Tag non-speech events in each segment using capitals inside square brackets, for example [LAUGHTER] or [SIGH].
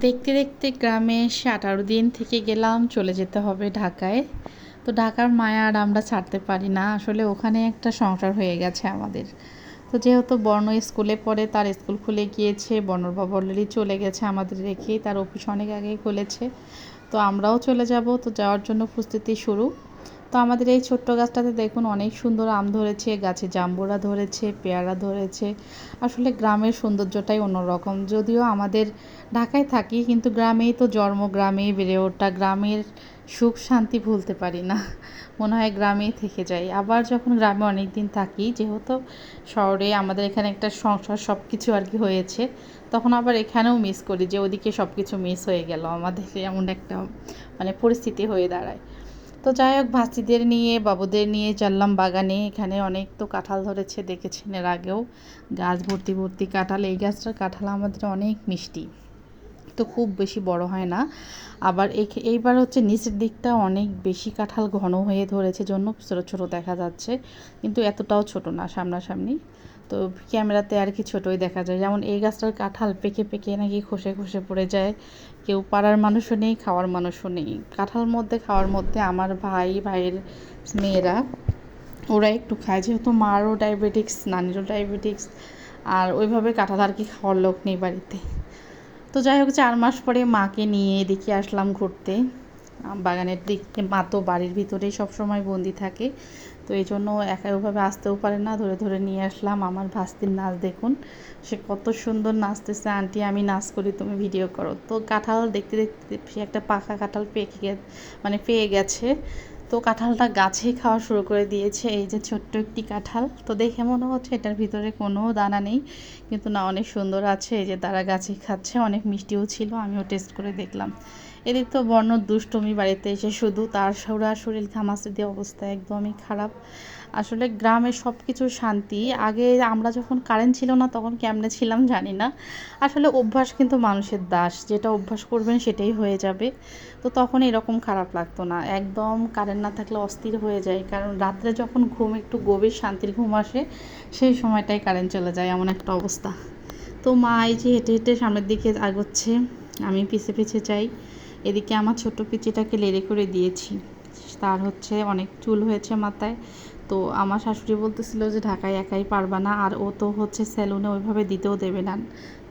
দেখতে দেখতে গ্রামে এসে আঠারো দিন থেকে গেলাম, চলে যেতে হবে ঢাকায়। তো ঢাকার মায়া আর আমরা ছাড়তে পারি না। আসলে ওখানে একটা সংসার হয়ে গেছে আমাদের। তো যেহেতু বর্ণ স্কুলে পড়ে, তার স্কুল খুলে গিয়েছে বর্ণর বাবা চলে গেছে আমাদের রেখেই, তার অফিস অনেক আগেই খুলেছে। তো আমরাও চলে যাব। তো যাওয়ার জন্য প্রস্তুতি শুরু। তো আমাদের এই ছোট্ট গাছটাতে দেখুন অনেক সুন্দর আম ধরেছে, গাছে জাম্বুরা ধরেছে, পেয়ারা ধরেছে। আসলে গ্রামের সৌন্দর্যটাই অন্যরকম। যদিও আমাদের ঢাকায় থাকি, কিন্তু গ্রামেই তো জন্ম, গ্রামেই বেড়ে ওঠা, গ্রামের সুখ, শান্তি ভুলতে পারি না। মনে হয় গ্রামেই থেকে যাই। আবার যখন গ্রামে অনেক দিন থাকি, যেহেতু শহরে আমাদের এখানে একটা সংসার সব কিছু আর কি হয়েছে, তখন আবার এখানেও মিস করি যে ওদিকে সব কিছু মিস হয়ে গেল। আমাদের এমন একটা মানে পরিস্থিতি হয়ে দাঁড়ায়। তো যাই হোক ভাস্তিদের নিয়ে, বাবুদের নিয়ে চললাম বাগানে। এখানে অনেক তো কাঁঠাল ধরেছে, দেখেছেন এর আগেও। গাছ ভর্তি ভর্তি কাঁঠাল, এই গাছটার কাঁঠাল আমাদের অনেক মিষ্টি। তো খুব বেশি বড় হয় না। আবার এইবার হচ্ছে নিচের দিকটা অনেক বেশি কাঁঠাল ঘন হয়ে ধরেছে, জন্য ছোটো ছোটো দেখা যাচ্ছে। কিন্তু এতটাও ছোট না, সামনাসামনি। তো ক্যামেরাতে আর কি ছোটোই দেখা যায়। যেমন এই গাছটার কাঁঠাল পেকে পেকে নাকি খসে খসে পড়ে যায়। কেউ পাড়ার মানুষও নেই, খাওয়ার মানুষও নেই। কাঁঠাল মধ্যে, খাওয়ার মধ্যে আমার ভাই, ভাইয়ের মেয়েরা, ওরা একটু খায়। যেহেতু মারও ডায়াবেটিক্স নানিরও ডায়াবেটিক্স আর ওইভাবে কাঁঠাল আর কি খাওয়ার লোক নেই বাড়িতে। তো যাই হোক, চার মাস পরে মাকে নিয়ে এদিকে আসলাম ঘুরতে। বাগানের দিকে মা তো বাড়ির ভিতরেই সবসময় বন্দি থাকে। তো এই জন্য একা ওভাবে আসতেও পারে না। ধরে ধরে নিয়ে আসলাম আমার ভাস্তির নাচ দেখুন। সে কত সুন্দর নাচতেছে। আন্টি, আমি নাচ করি, তুমি ভিডিও করো। তো কাঁঠাল দেখতে দেখতে সে একটা পাকা কাঁঠাল পেকে মানে পেয়ে গেছে। তো কাঁঠালটা গাছে খাওয়া শুরু করে দিয়েছে। এই যে ছোট্ট একটি কাঁঠাল। তো দেখে মনে হচ্ছে এটার ভিতরে কোনো দানা নেই। কিন্তু না, অনেক সুন্দর আছে। এই যে তারা গাছে খাচ্ছে, অনেক মিষ্টিও ছিল। আমিও টেস্ট করে দেখলাম। এদিক তো বর্ণ দুষ্টমি বাড়িতে এসে শুধু তার সৌরা শরীর দিয়ে অবস্থা একদমই খারাপ। আসলে গ্রামে সব কিছু শান্তি। আগে আমরা যখন কারেন্ট ছিল না, তখন কেমনে ছিলাম জানি না। আসলে অভ্যাস কিন্তু মানুষের দাস। যেটা অভ্যাস করবেন সেটাই হয়ে যাবে। তো তখন এরকম খারাপ লাগতো না। একদম কারেন্ট না থাকলে অস্থির হয়ে যায়। কারণ রাত্রে যখন ঘুম, একটু গভীর শান্তির ঘুম আসে, সেই সময়টাই কারেন্ট চলে যায় এমন একটা অবস্থা। তো মা এই যে হেঁটে হেঁটে সামনের দিকে আgoচ্ছে আমি পিছে পিছে চাই এদিকে আমার ছোট পিচিটাকে লেড়ে করে দিয়েছি। তার হচ্ছে অনেক চুল হয়েছে মাথায়। তো আমার শাশুড়ি বলতেছিল যে, ঢাকায় একাই পারবা না, আর ও তো হচ্ছে স্যালুনে ওইভাবে দিতেও দেবে না।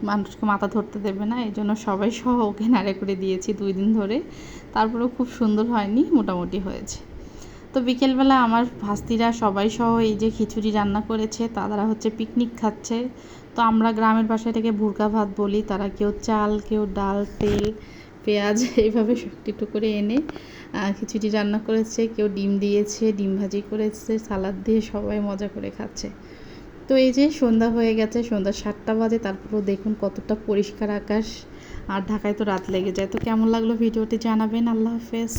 মানুষকে মাথা ধরতে দেবে না। এই জন্য সবাই সহ ওকে নাড়ে করে দিয়েছি দুই দিন ধরে। তারপরেও খুব সুন্দর হয়নি, মোটামুটি হয়েছে। তো বিকেলবেলা আমার ভাস্তিরা সবাই সহ এই যে খিচুড়ি রান্না করেছে, তারা হচ্ছে পিকনিক খাচ্ছে। তো আমরা গ্রামের বাসায় এটাকে ভুরকা ভাত বলি, তারা কেউ চাল, কেউ ডাল, তেল পেঁয়াজ [LAUGHS] এইভাবে একটু করে এনে খিচুড়ি রান্না করেছে, কেউ ডিম দিয়েছে, ডিম ভাজি করেছে, সালাদ দিয়ে সবাই মজা করে খাচ্ছে। তো এই যে সন্ধ্যা হয়ে গেছে, সন্ধ্যা সাতটা বাজে, তারপরও দেখুন কতটা পরিষ্কার আকাশ। আর ঢাকায় তো রাত লেগে যায়। তো কেমন লাগল ভিডিওটি জানাবেন। আল্লাহ হাফেজ।